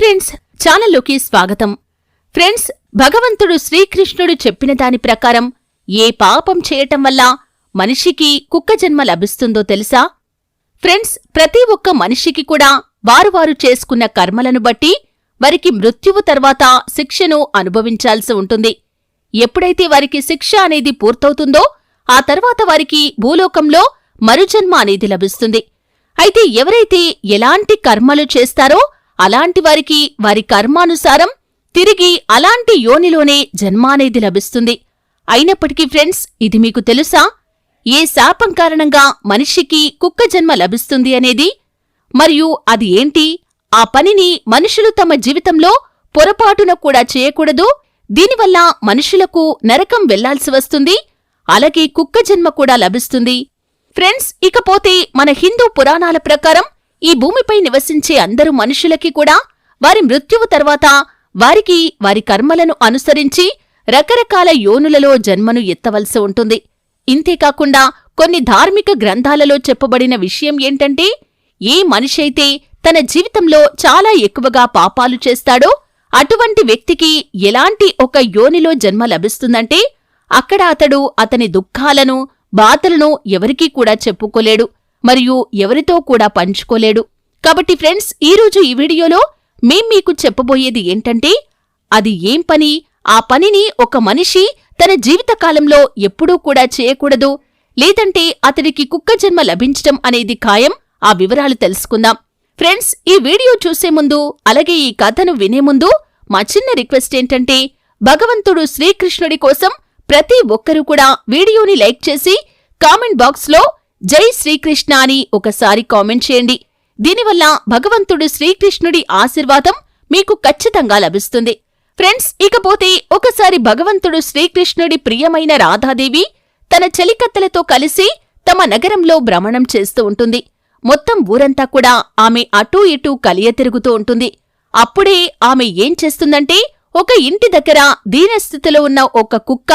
Friends ఛానల్లోకి స్వాగతం. Friends భగవంతుడు శ్రీకృష్ణుడు చెప్పిన దాని ప్రకారం ఏ పాపం చేయటం వల్ల మనిషికి కుక్క జన్మ లభిస్తుందో తెలుసా? ఫ్రెండ్స్ ప్రతి ఒక్క మనిషికి కూడా వారు వారు చేసుకున్న కర్మలను బట్టి వారికి మృత్యువు తర్వాత శిక్షను అనుభవించాల్సి ఉంటుంది. ఎప్పుడైతే వారికి శిక్ష అనేది పూర్తవుతుందో ఆ తర్వాత వారికి భూలోకంలో మరుజన్మ అనేది లభిస్తుంది. అయితే ఎవరైతే ఎలాంటి కర్మలు చేస్తారో అలాంటి వారికి వారి కర్మానుసారం తిరిగి అలాంటి యోనిలోనే జన్మ అనేది లభిస్తుంది. అయినప్పటికీ ఫ్రెండ్స్ ఇది మీకు తెలుసా? ఏ శాపం కారణంగా మనిషికి కుక్క జన్మ లభిస్తుంది అనేది? మరియు అది ఏంటి? ఆ పనిని మనుషులు తమ జీవితంలో పొరపాటున కూడా చేయకూడదు. దీనివల్ల మనుషులకు నరకం వెళ్ళాల్సి వస్తుంది. అలాగే కుక్క జన్మ కూడా లభిస్తుంది. ఫ్రెండ్స్ ఇకపోతే మన హిందూ పురాణాల ప్రకారం ఈ భూమిపై నివసించే అందరు మనుషులకి కూడా వారి మృత్యువు తర్వాత వారికి వారి కర్మలను అనుసరించి రకరకాల యోనులలో జన్మను ఎత్తవలసి ఉంటుంది. ఇంతేకాకుండా కొన్ని ధార్మిక గ్రంథాలలో చెప్పబడిన విషయం ఏంటంటే ఏ మనిషైతే తన జీవితంలో చాలా ఎక్కువగా పాపాలు చేస్తాడో అటువంటి వ్యక్తికి ఎలాంటి ఒక యోనిలో జన్మ లభిస్తుందంటే అక్కడ అతడు అతని దుఃఖాలను బాధలను ఎవరికీ కూడా చెప్పుకోలేడు. మరియు ఎవరితో కూడా పంచుకోలేడు. కాబట్టి ఫ్రెండ్స్ ఈరోజు ఈ వీడియోలో మేం మీకు చెప్పబోయేది ఏంటంటే అది ఏం పని? ఆ పనిని ఒక మనిషి తన జీవితకాలంలో ఎప్పుడూ కూడా చేయకూడదు. లేదంటే అతడికి కుక్క జన్మ లభించటం అనేది ఖాయం. ఆ వివరాలు తెలుసుకుందాం. ఫ్రెండ్స్ ఈ వీడియో చూసే ముందు అలాగే ఈ కథను వినే ముందు మా చిన్న రిక్వెస్ట్ ఏంటంటే భగవంతుడు శ్రీకృష్ణుడి కోసం ప్రతి ఒక్కరూ కూడా వీడియోని లైక్ చేసి కామెంట్ బాక్స్లో జై శ్రీకృష్ణ అని ఒకసారి కామెంట్ చేయండి. దీనివల్ల భగవంతుడు శ్రీకృష్ణుడి ఆశీర్వాదం మీకు ఖచ్చితంగా లభిస్తుంది. ఫ్రెండ్స్ ఇకపోతే ఒకసారి భగవంతుడు శ్రీకృష్ణుడి ప్రియమైన రాధాదేవి తన చెలికత్తెలతో కలిసి తమ నగరంలో భ్రమణం చేస్తూ ఉంటుంది. మొత్తం ఊరంతా కూడా ఆమె అటూ ఇటూ కలియ తిరుగుతూ ఉంటుంది. అప్పుడే ఆమె ఏం చేస్తుందంటే ఒక ఇంటి దగ్గర దీనస్థితిలో ఉన్న ఒక కుక్క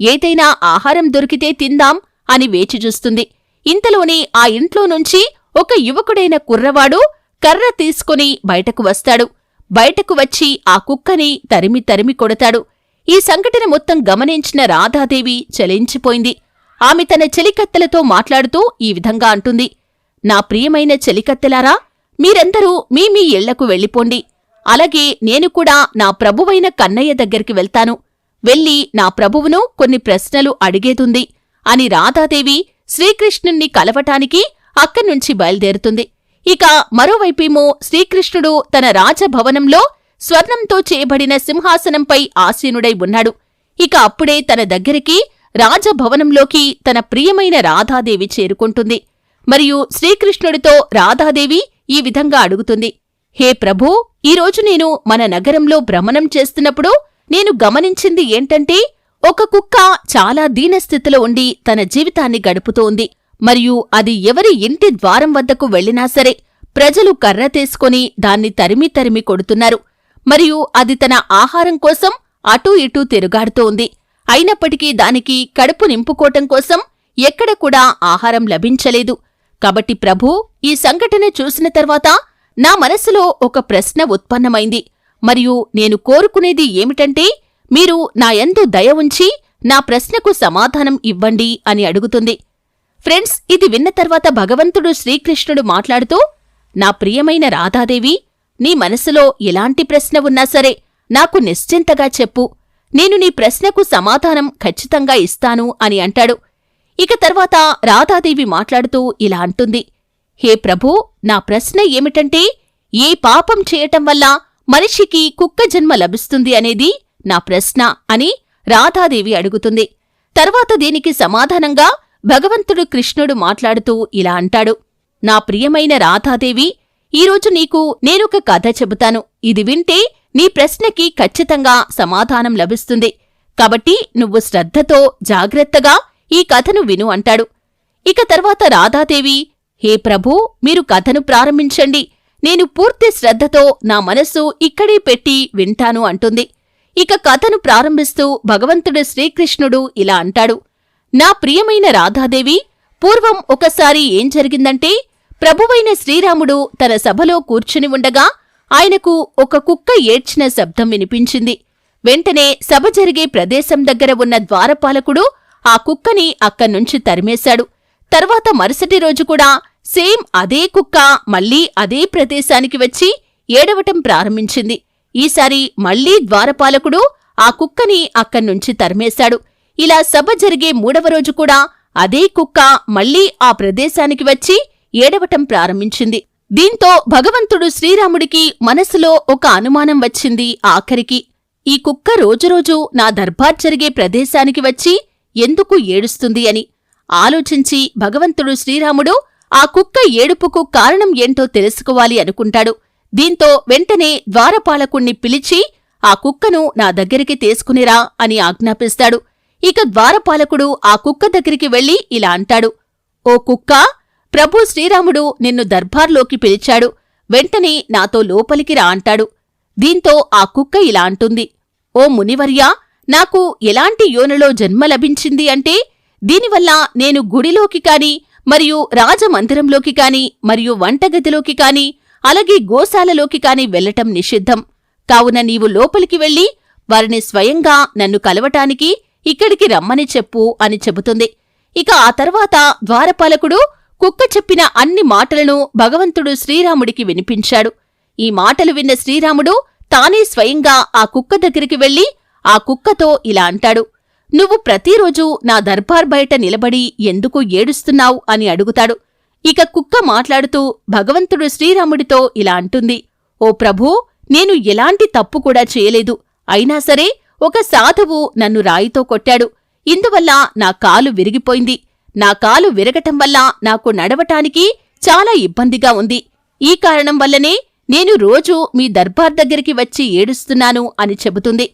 ఏదైనా ఆహారం దొరికితే తిందాం అని వేచి చూస్తుంది. ఇంతలోనే ఆ ఇంట్లో నుంచి ఒక యువకుడైన కుర్రవాడు కర్ర తీసుకుని బయటకు వస్తాడు. బయటకు వచ్చి ఆ కుక్కని తరిమి తరిమి కొడతాడు. ఈ సంఘటన మొత్తం గమనించిన రాధాదేవి చలించిపోయింది. ఆమె తన చెలికత్తెలతో మాట్లాడుతూ ఈ విధంగా అంటుంది. నా ప్రియమైన చెలికత్తెలారా మీరందరూ మీ మీ ఇళ్ళకు వెళ్ళిపోండి. అలాగే నేను కూడా నా ప్రభువైన కన్నయ్య దగ్గరికి వెళ్తాను. వెళ్ళి నా ప్రభువును కొన్ని ప్రశ్నలు అడిగేదుంది అని రాధాదేవి శ్రీకృష్ణుణ్ణి కలవటానికి అక్కడ్నుంచి బయలుదేరుతుంది. ఇక మరోవైపేమో శ్రీకృష్ణుడు తన రాజభవనంలో స్వర్ణంతో చేయబడిన సింహాసనంపై ఆసీనుడై ఉన్నాడు. ఇక అప్పుడే తన దగ్గరికి రాజభవనంలోకి తన ప్రియమైన రాధాదేవి చేరుకుంటుంది. మరియు శ్రీకృష్ణుడితో రాధాదేవి ఈ విధంగా అడుగుతుంది. హే ప్రభూ ఈరోజు నేను మన నగరంలో భ్రమణం చేస్తున్నప్పుడు నేను గమనించింది ఏంటంటే ఒక కుక్క చాలా దీనస్థితిలో ఉండి తన జీవితాన్ని గడుపుతోంది. మరియు అది ఎవరి ఇంటి ద్వారం వద్దకు వెళ్ళినా సరే ప్రజలు కర్ర తీసుకొని దాన్ని తరిమి తరిమి కొడుతున్నారు. మరియు అది తన ఆహారం కోసం అటూ ఇటూ తిరుగాడుతోంది. అయినప్పటికీ దానికి కడుపు నింపుకోవటం కోసం ఎక్కడ కూడా ఆహారం లభించలేదు. కాబట్టి ప్రభూ ఈ సంఘటన చూసిన తర్వాత నా మనసులో ఒక ప్రశ్న ఉత్పన్నమైంది. మరియు నేను కోరుకునేది ఏమిటంటే మీరు నా యందు దయ ఉంచి నా ప్రశ్నకు సమాధానం ఇవ్వండి అని అడుగుతుంది. ఫ్రెండ్స్ ఇది విన్న తర్వాత భగవంతుడు శ్రీకృష్ణుడు మాట్లాడుతూ నా ప్రియమైన రాధాదేవి నీ మనసులో ఎలాంటి ప్రశ్న ఉన్నా సరే నాకు నిశ్చింతగా చెప్పు. నేను నీ ప్రశ్నకు సమాధానం ఖచ్చితంగా ఇస్తాను అని అంటాడు. ఇక తర్వాత రాధాదేవి మాట్లాడుతూ ఇలా అంటుంది. హే ప్రభూ నా ప్రశ్న ఏమిటంటే ఏ పాపం చేయటం వల్ల మనిషికి కుక్క జన్మ లభిస్తుంది అనేది నా ప్రశ్న అని రాధాదేవి అడుగుతుంది. తర్వాత దీనికి సమాధానంగా భగవంతుడు కృష్ణుడు మాట్లాడుతూ ఇలా అంటాడు. నా ప్రియమైన రాధాదేవి ఈరోజు నీకు నేనొక కథ చెబుతాను. ఇది వింటే నీ ప్రశ్నకి ఖచ్చితంగా సమాధానం లభిస్తుంది. కాబట్టి నువ్వు శ్రద్ధతో జాగ్రత్తగా ఈ కథను విను అంటాడు. ఇక తర్వాత రాధాదేవి హే ప్రభూ మీరు కథను ప్రారంభించండి. నేను పూర్తి శ్రద్ధతో నా మనస్సు ఇక్కడే పెట్టి వింటాను అంటుంది. ఇక కథను ప్రారంభిస్తూ భగవంతుడు శ్రీకృష్ణుడు ఇలా అంటాడు. నా ప్రియమైన రాధాదేవి పూర్వం ఒకసారి ఏం జరిగిందంటే ప్రభువైన శ్రీరాముడు తన సభలో కూర్చుని ఉండగా ఆయనకు ఒక కుక్క ఏడ్చిన శబ్దం వినిపించింది. వెంటనే సభ జరిగే ప్రదేశం దగ్గర ఉన్న ద్వారపాలకుడు ఆ కుక్కని అక్కడ్నుంచి తరిమేశాడు. తర్వాత మరుసటి రోజు కూడా సేమ్ అదే కుక్క మళ్ళీ అదే ప్రదేశానికి వచ్చి ఏడవటం ప్రారంభించింది. ఈసారి మళ్ళీ ద్వారపాలకుడు ఆ కుక్కని అక్కడ్నుంచి తరిమేశాడు. ఇలా సభ జరిగే మూడవ రోజు కూడా అదే కుక్క మళ్ళీ ఆ ప్రదేశానికి వచ్చి ఏడవటం ప్రారంభించింది. దీంతో భగవంతుడు శ్రీరాముడికి మనసులో ఒక అనుమానం వచ్చింది ఆఖరికి. ఈ కుక్క రోజురోజు నా దర్బార్ జరిగే ప్రదేశానికి వచ్చి ఎందుకు ఏడుస్తుంది అని. ఆలోచించి భగవంతుడు శ్రీరాముడు ఆ కుక్క ఏడుపుకు కారణం ఏంటో తెలుసుకోవాలి అనుకుంటాడు. దీంతో వెంటనే ద్వారపాలకుణ్ణి పిలిచి ఆ కుక్కను నా దగ్గరికి తీసుకునిరా అని ఆజ్ఞాపిస్తాడు. ఇక ద్వారపాలకుడు ఆ కుక్క దగ్గరికి వెళ్ళి ఇలా అంటాడు. ఓ కుక్క ప్రభు శ్రీరాముడు నిన్ను దర్బార్లోకి పిలిచాడు. వెంటనే నాతో లోపలికి రా అంటాడు. దీంతో ఆ కుక్క ఇలా అంటుంది. ఓ మునివర్యా నాకు ఎలాంటి యోనలో జన్మ లభించింది అంటే దీనివల్ల నేను గుడిలోకి కాని మరియు రాజమందిరంలోకి కాని మరియు వంటగదిలోకి కాని అలాగే గోశాలలోకి కాని వెళ్ళటం నిషిద్ధం. కావున నీవు లోపలికి వెళ్ళి వారిని స్వయంగా నన్ను కలవటానికి ఇక్కడికి రమ్మని చెప్పు అని చెబుతుంది. ఇక ఆ తర్వాత ద్వారపాలకుడు కుక్క చెప్పిన అన్ని మాటలను భగవంతుడు శ్రీరాముడికి వినిపించాడు. ఈ మాటలు విన్న శ్రీరాముడు తానే స్వయంగా ఆ కుక్క దగ్గరికి వెళ్ళి ఆ కుక్కతో ఇలా అంటాడు. నువ్వు ప్రతిరోజు నా దర్బార్ బయట నిలబడి ఎందుకు ఏడుస్తున్నావు? అని అడుగుతాడు. ఇక కుక్క మాట్లాడుతూ భగవంతుడు శ్రీరాముడితో ఇలా అంటుంది. ఓ ప్రభూ నేను ఎలాంటి తప్పు కూడా చేయలేదు. అయినా సరే ఒక సాధువు నన్ను రాయితో కొట్టాడు. ఇందువల్ల నా కాలు విరిగిపోయింది. నా కాలు విరగటం వల్ల నాకు నడవటానికి చాలా ఇబ్బందిగా ఉంది. ఈ కారణం వల్లనే నేను రోజూ మీ దర్బార్ దగ్గరికి వచ్చి ఏడుస్తున్నాను అని చెబుతుంది.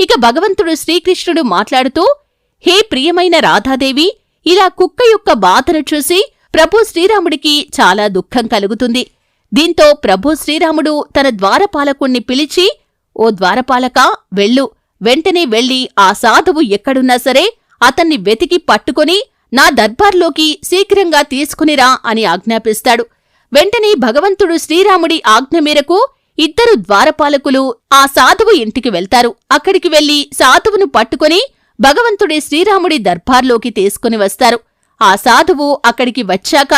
ఇక భగవంతుడు శ్రీకృష్ణుడు మాట్లాడుతూ హే ప్రియమైన రాధాదేవి ఇలా కుక్క యొక్క బాధను చూసి ప్రభు శ్రీరాముడికి చాలా దుఃఖం కలుగుతుంది. దీంతో ప్రభు శ్రీరాముడు తన ద్వారపాలకుణ్ణి పిలిచి ఓ ద్వారపాలక వెళ్ళు. వెంటనే వెళ్ళి ఆ సాధువు ఎక్కడున్నా సరే అతన్ని వెతికి పట్టుకొని నా దర్బార్లోకి శీఘ్రంగా తీసుకునిరా అని ఆజ్ఞాపిస్తాడు. వెంటనే భగవంతుడు శ్రీరాముడి ఆజ్ఞ మేరకు ఇద్దరు ద్వారపాలకులు ఆ సాధువు ఇంటికి వెళ్తారు. అక్కడికి వెళ్ళి సాధువును పట్టుకుని భగవంతుడి శ్రీరాముడి దర్బార్లోకి తీసుకుని వస్తారు. ఆ సాధువు అక్కడికి వచ్చాక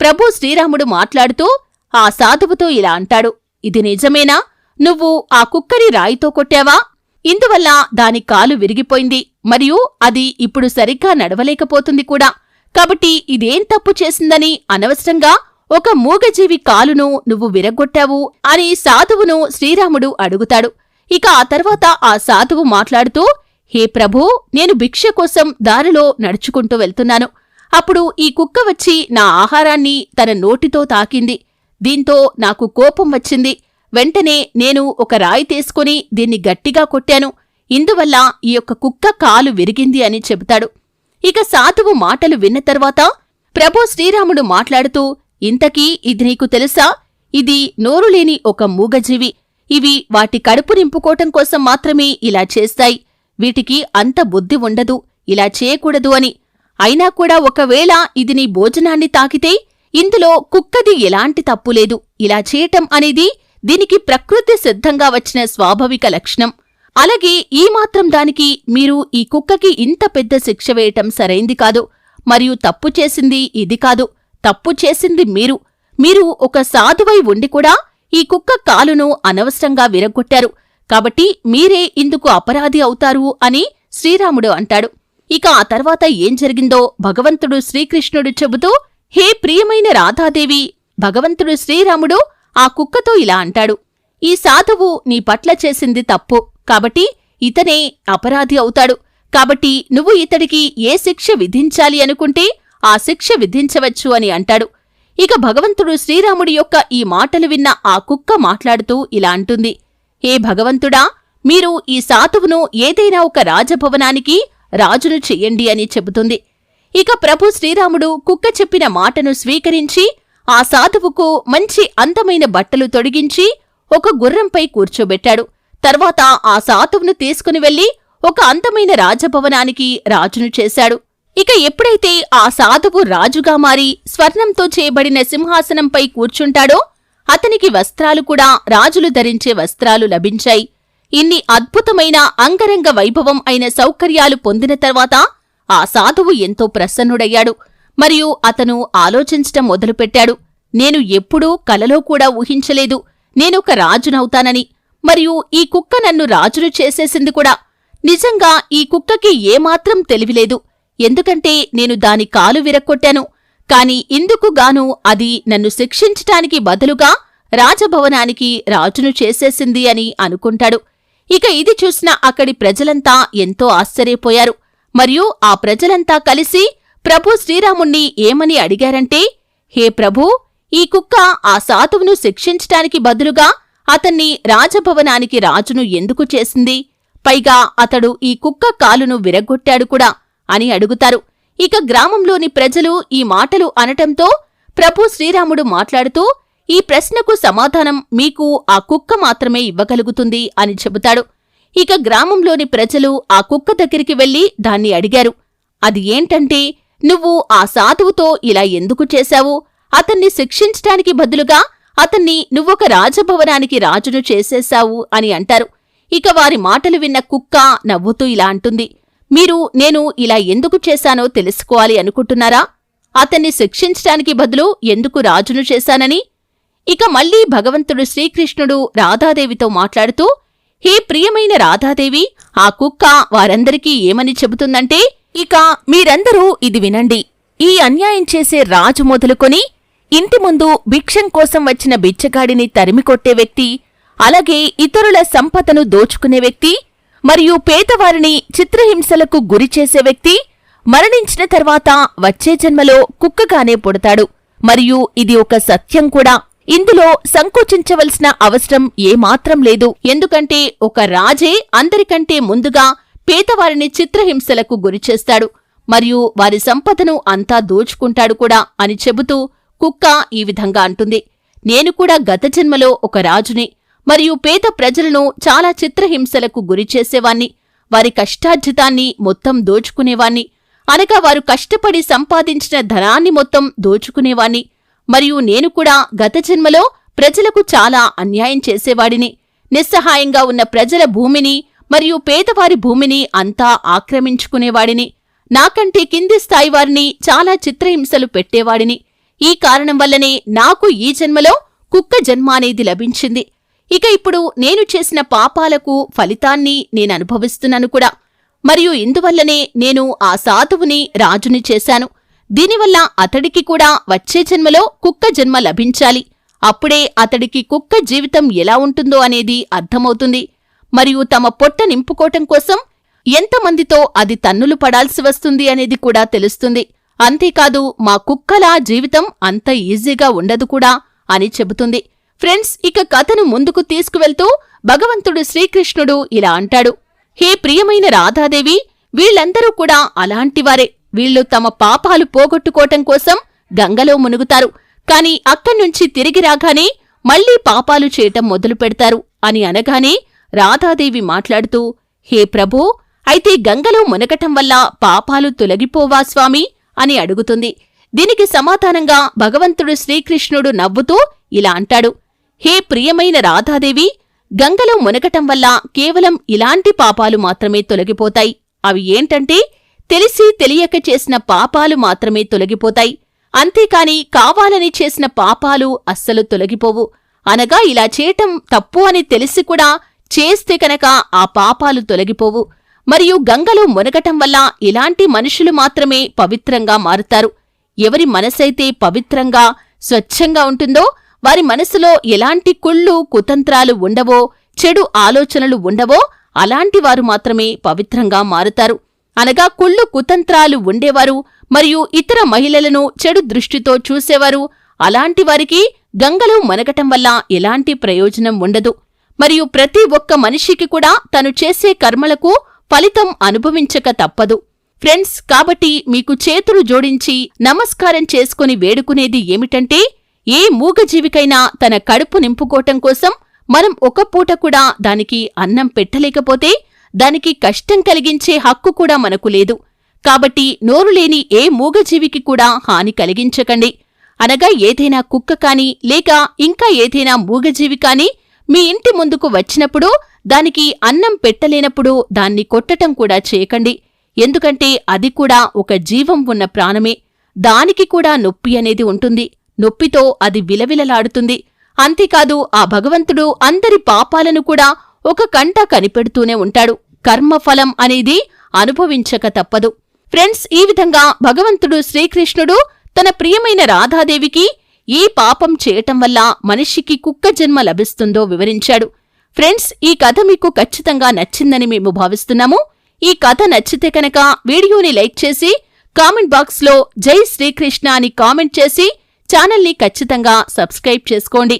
ప్రభు శ్రీరాముడు మాట్లాడుతూ ఆ సాధువుతో ఇలా అంటాడు. ఇది నిజమేనా? నువ్వు ఆ కుక్కని రాయితో కొట్టావా? ఇందువల్ల దాని కాలు విరిగిపోయింది. మరియు అది ఇప్పుడు సరిగ్గా నడవలేకపోతుంది కూడా. కాబట్టి ఇదేం తప్పు చేసిందని అనవసరంగా ఒక మూగజీవి కాలును నువ్వు విరగొట్టావు అని సాధువును శ్రీరాముడు అడుగుతాడు. ఇక ఆ తర్వాత ఆ సాధువు మాట్లాడుతూ హే ప్రభూ నేను భిక్ష కోసం దారిలో నడుచుకుంటూ వెళ్తున్నాను. అప్పుడు ఈ కుక్క వచ్చి నా ఆహారాన్ని తన నోటితో తాకింది. దీంతో నాకు కోపం వచ్చింది. వెంటనే నేను ఒక రాయి తీసుకుని దీన్ని గట్టిగా కొట్టాను. ఇందువల్ల ఈ యొక్క కుక్క కాలు విరిగింది అని చెబుతాడు. ఇక సాధువు మాటలు విన్న తర్వాత ప్రభు శ్రీరాముడు మాట్లాడుతూ ఇంతకీ ఇది నీకు తెలుసా? ఇది నోరులేని ఒక మూగజీవి. ఇవి వాటి కడుపు నింపుకోవటం కోసం మాత్రమే ఇలా చేస్తాయి. వీటికి అంత బుద్ధి ఉండదు. ఇలా చేయకూడదు అని అయినా కూడా ఒకవేళ ఇది నీ భోజనాన్ని తాకితే ఇందులో కుక్కది ఎలాంటి తప్పులేదు ఇలా చేయటం అనేది దీనికి ప్రకృతి సిద్ధంగా వచ్చిన స్వాభావిక లక్షణం. అలాగే ఈ మాత్రం దానికి మీరు ఈ కుక్కకి ఇంత పెద్ద శిక్ష వేయటం సరైంది కాదు. మరియు తప్పు చేసింది ఇది కాదు. తప్పు చేసింది మీరు. మీరు ఒక సాధువై ఉండి కూడా ఈ కుక్క కాలును అనవసరంగా విరగొట్టారు కాబట్టి మీరే ఇందుకు అపరాధి అవుతారు అని శ్రీరాముడు అంటాడు. ఇక ఆ తర్వాత ఏం జరిగిందో భగవంతుడు శ్రీకృష్ణుడు చెబుతూ హే ప్రియమైన రాధాదేవి భగవంతుడు శ్రీరాముడు ఆ కుక్కతో ఇలా అంటాడు ఈ సాధువు నీ పట్ల చేసింది తప్పు కాబట్టి ఇతనే అపరాధి అవుతాడు. కాబట్టి నువ్వు ఇతడికి ఏ శిక్ష విధించాలి అనుకుంటే ఆ శిక్ష విధించవచ్చు అని అంటాడు. ఇక భగవంతుడు శ్రీరాముడి యొక్క ఈ మాటలు విన్న ఆ కుక్క మాట్లాడుతూ ఇలా అంటుంది హే భగవంతుడా మీరు ఈ సాధువును ఏదైనా ఒక రాజభవనానికి రాజును చెయ్యండి అని చెబుతుంది. ఇక ప్రభు శ్రీరాముడు కుక్క చెప్పిన మాటను స్వీకరించి ఆ సాధువుకు మంచి అందమైన బట్టలు తొడిగించి ఒక గుర్రంపై కూర్చోబెట్టాడు. తర్వాత ఆ సాధువును తీసుకుని వెళ్ళి ఒక అందమైన రాజభవనానికి రాజును చేశాడు. ఇక ఎప్పుడైతే ఆ సాధువు రాజుగా మారి స్వర్ణంతో చేయబడిన సింహాసనంపై కూర్చుంటాడో అతనికి వస్త్రాలు కూడా రాజులు ధరించే వస్త్రాలు లభించాయి. ఇన్ని అద్భుతమైన అంగరంగ వైభవం అయిన సౌకర్యాలు పొందిన తర్వాత ఆ సాధువు ఎంతో ప్రసన్నుడయ్యాడు. మరియు అతను ఆలోచించటం మొదలుపెట్టాడు. నేను ఎప్పుడూ కలలో కూడా ఊహించలేదు. నేనొక రాజునవుతానని. మరియు ఈ కుక్క నన్ను రాజును చేసేసింది కూడా. నిజంగా ఈ కుక్కకి ఏమాత్రం తెలివిలేదు. ఎందుకంటే నేను దాని కాలు విరక్కొట్టాను. కాని ఇందుకుగాను అది నన్ను శిక్షించటానికి బదులుగా రాజభవనానికి రాజును చేసేసింది అని అనుకుంటాడు. ఇక ఇది చూసిన అక్కడి ప్రజలంతా ఎంతో ఆశ్చర్యపోయారు. మరియు ఆ ప్రజలంతా కలిసి ప్రభు శ్రీరాముణ్ణి ఏమని అడిగారంటే హే ప్రభూ ఈ కుక్క ఆ సాధువును శిక్షించటానికి బదులుగా అతన్ని రాజభవనానికి రాజును ఎందుకు చేసింది? పైగా అతడు ఈ కుక్క కాలును విరగొట్టాడు కూడా అని అడుగుతారు. ఇక గ్రామంలోని ప్రజలు ఈ మాటలు అనటంతో ప్రభు శ్రీరాముడు మాట్లాడుతూ ఈ ప్రశ్నకు సమాధానం మీకు ఆ కుక్క మాత్రమే ఇవ్వగలుగుతుంది అని చెబుతాడు. ఇక గ్రామంలోని ప్రజలు ఆ కుక్క దగ్గరికి వెళ్ళి దాన్ని అడిగారు. అది ఏంటంటే నువ్వు ఆ సాధువుతో ఇలా ఎందుకు చేశావు? అతన్ని శిక్షించటానికి బదులుగా అతన్ని నువ్వొక రాజభవనానికి రాజును చేసేశావు అని అంటారు. ఇక వారి మాటలు విన్న కుక్క నవ్వుతూ ఇలా అంటుంది. మీరు నేను ఇలా ఎందుకు చేశానో తెలుసుకోవాలి అనుకుంటున్నారా? అతన్ని శిక్షించటానికి బదులు ఎందుకు రాజును చేశానని? ఇక మళ్ళీ భగవంతుడు శ్రీకృష్ణుడు రాధాదేవితో మాట్లాడుతూ హే ప్రియమైన రాధాదేవి ఆ కుక్క వారందరికీ ఏమని చెబుతుందంటే ఇక మీరందరూ ఇది వినండి. ఈ అన్యాయం చేసే రాజు మొదలుకొని ఇంటి ముందు భిక్షం కోసం వచ్చిన బిచ్చగాడిని తరిమికొట్టే వ్యక్తి అలాగే ఇతరుల సంపదను దోచుకునే వ్యక్తి మరియు పేదవారిని చిత్రహింసలకు గురిచేసే వ్యక్తి మరణించిన తర్వాత వచ్చే జన్మలో కుక్కగానే పుడతాడు. మరియు ఇది ఒక సత్యం కూడా. ఇందులో సంకోచించవలసిన అవసరం ఏమాత్రం లేదు. ఎందుకంటే ఒక రాజే అందరికంటే ముందుగా పేదవారిని చిత్రహింసలకు గురిచేస్తాడు మరియు వారి సంపదను అంతా దోచుకుంటాడు కూడా అని చెబుతూ కుక్క ఈ విధంగా అంటుంది. నేను కూడా గత జన్మలో ఒక రాజుని మరియు పేద ప్రజలను చాలా చిత్రహింసలకు గురిచేసేవాణ్ణి వారి కష్టార్జితాన్ని మొత్తం దోచుకునేవాణ్ణి అనగా వారు కష్టపడి సంపాదించిన ధనాన్ని మొత్తం దోచుకునేవాణ్ణి మరియు నేను కూడా గత జన్మలో ప్రజలకు చాలా అన్యాయం చేసేవాడిని. నిస్సహాయంగా ఉన్న ప్రజల భూమిని మరియు పేదవారి భూమిని అంతా ఆక్రమించుకునేవాడిని. నాకంటే కింది స్థాయి వారిని చాలా చిత్రహింసలు పెట్టేవాడిని. ఈ కారణం వల్లనే నాకు ఈ జన్మలో కుక్క జన్మ అనేది లభించింది. ఇక ఇప్పుడు నేను చేసిన పాపాలకు ఫలితాన్ని నేను అనుభవిస్తున్నాను కూడా. మరియు ఇందువల్లనే నేను ఆ సాధువుని రాజుని చేశాను. దీనివల్ల అతడికి కూడా వచ్చే జన్మలో కుక్క జన్మ లభించాలి. అప్పుడే అతడికి కుక్క జీవితం ఎలా ఉంటుందో అనేది అర్థమవుతుంది. మరియు తమ పొట్ట నింపుకోవటం కోసం ఎంతమందితో అది తన్నులు పడాల్సి వస్తుంది అనేది కూడా తెలుస్తుంది. అంతేకాదు మా కుక్కల జీవితం అంత ఈజీగా ఉండదు కూడా అని చెబుతుంది. ఫ్రెండ్స్ ఇక కథను ముందుకు తీసుకువెళ్తూ భగవంతుడు శ్రీకృష్ణుడు ఇలా అంటాడు. హే ప్రియమైన రాధాదేవి వీళ్ళందరూ కూడా అలాంటివారే వీళ్ళు తమ పాపాలు పోగొట్టుకోవటం కోసం గంగలో మునుగుతారు. కాని అక్కడ్నుంచి తిరిగి రాగానే మళ్ళీ పాపాలు చేయటం మొదలు పెడతారు అని అనగానే రాధాదేవి మాట్లాడుతూ హే ప్రభూ అయితే గంగలో మునగటం వల్ల పాపాలు తొలగిపోవా స్వామి? అని అడుగుతుంది. దీనికి సమాధానంగా భగవంతుడు శ్రీకృష్ణుడు నవ్వుతూ ఇలా అంటాడు. హే ప్రియమైన రాధాదేవి గంగలో మునగటం వల్ల కేవలం ఇలాంటి పాపాలు మాత్రమే తొలగిపోతాయి. అవి ఏంటంటే తెలిసి తెలియక చేసిన పాపాలు మాత్రమే తొలగిపోతాయి. అంతేకాని కావాలని చేసిన పాపాలు అస్సలు తొలగిపోవు. అనగా ఇలా చేయటం తప్పు అని తెలిసి కూడా చేస్తే కనుక ఆ పాపాలు తొలగిపోవు. మరియు గంగలో మునగటం వల్ల ఇలాంటి మనుషులు మాత్రమే పవిత్రంగా మారుతారు. ఎవరి మనసైతే పవిత్రంగా స్వచ్ఛంగా ఉంటుందో వారి మనసులో ఎలాంటి కుళ్ళు కుతంత్రాలు ఉండవో చెడు ఆలోచనలు ఉండవో అలాంటి వారు మాత్రమే పవిత్రంగా మారుతారు. అనగా కుళ్ళు కుతంత్రాలు ఉండేవారు మరియు ఇతర మహిళలను చెడు దృష్టితో చూసేవారు. అలాంటి వారికి గంగలో మనగటం వల్ల ఎలాంటి ప్రయోజనం ఉండదు. మరియు ప్రతి ఒక్క మనిషికి కూడా తను చేసే కర్మలకు ఫలితం అనుభవించక తప్పదు. ఫ్రెండ్స్ కాబట్టి మీకు చేతులు జోడించి నమస్కారం చేసుకుని వేడుకునేది ఏమిటంటే ఏ మూగజీవికైనా తన కడుపు నింపుకోవటం కోసం మనం ఒక పూట కూడా దానికి అన్నం పెట్టలేకపోతే దానికి కష్టం కలిగించే హక్కు కూడా మనకు లేదు. కాబట్టి నోరు లేని ఏ మూగజీవికి కూడా హాని కలిగించకండి. అనగా ఏదైనా కుక్క కాని లేక ఇంకా ఏదైనా మూగజీవి కాని మీ ఇంటి ముందుకు వచ్చినప్పుడు దానికి అన్నం పెట్టలేనప్పుడు దాన్ని కొట్టటం కూడా చేయకండి. ఎందుకంటే అది కూడా ఒక జీవం ఉన్న ప్రాణమే. దానికి కూడా నొప్పి అనేది ఉంటుంది. నొప్పితో అది విలవిలలాడుతుంది. అంతేకాదు ఆ భగవంతుడు అందరి పాపాలను కూడా ఒక కంట కనిపెడుతూనే ఉంటాడు. కర్మఫలం అనేది అనుభవించక తప్పదు. ఫ్రెండ్స్ ఈ విధంగా భగవంతుడు శ్రీకృష్ణుడు తన ప్రియమైన రాధాదేవికి ఏ పాపం చేయటం వల్ల మనిషికి కుక్క జన్మ లభిస్తుందో వివరించాడు. ఫ్రెండ్స్ ఈ కథ మీకు ఖచ్చితంగా నచ్చిందని మేము భావిస్తున్నాము. ఈ కథ నచ్చితే కనుక వీడియోని లైక్ చేసి కామెంట్ బాక్స్లో జై శ్రీకృష్ణ అని కామెంట్ చేసి ఛానల్ని ఖచ్చితంగా సబ్స్క్రైబ్ చేసుకోండి.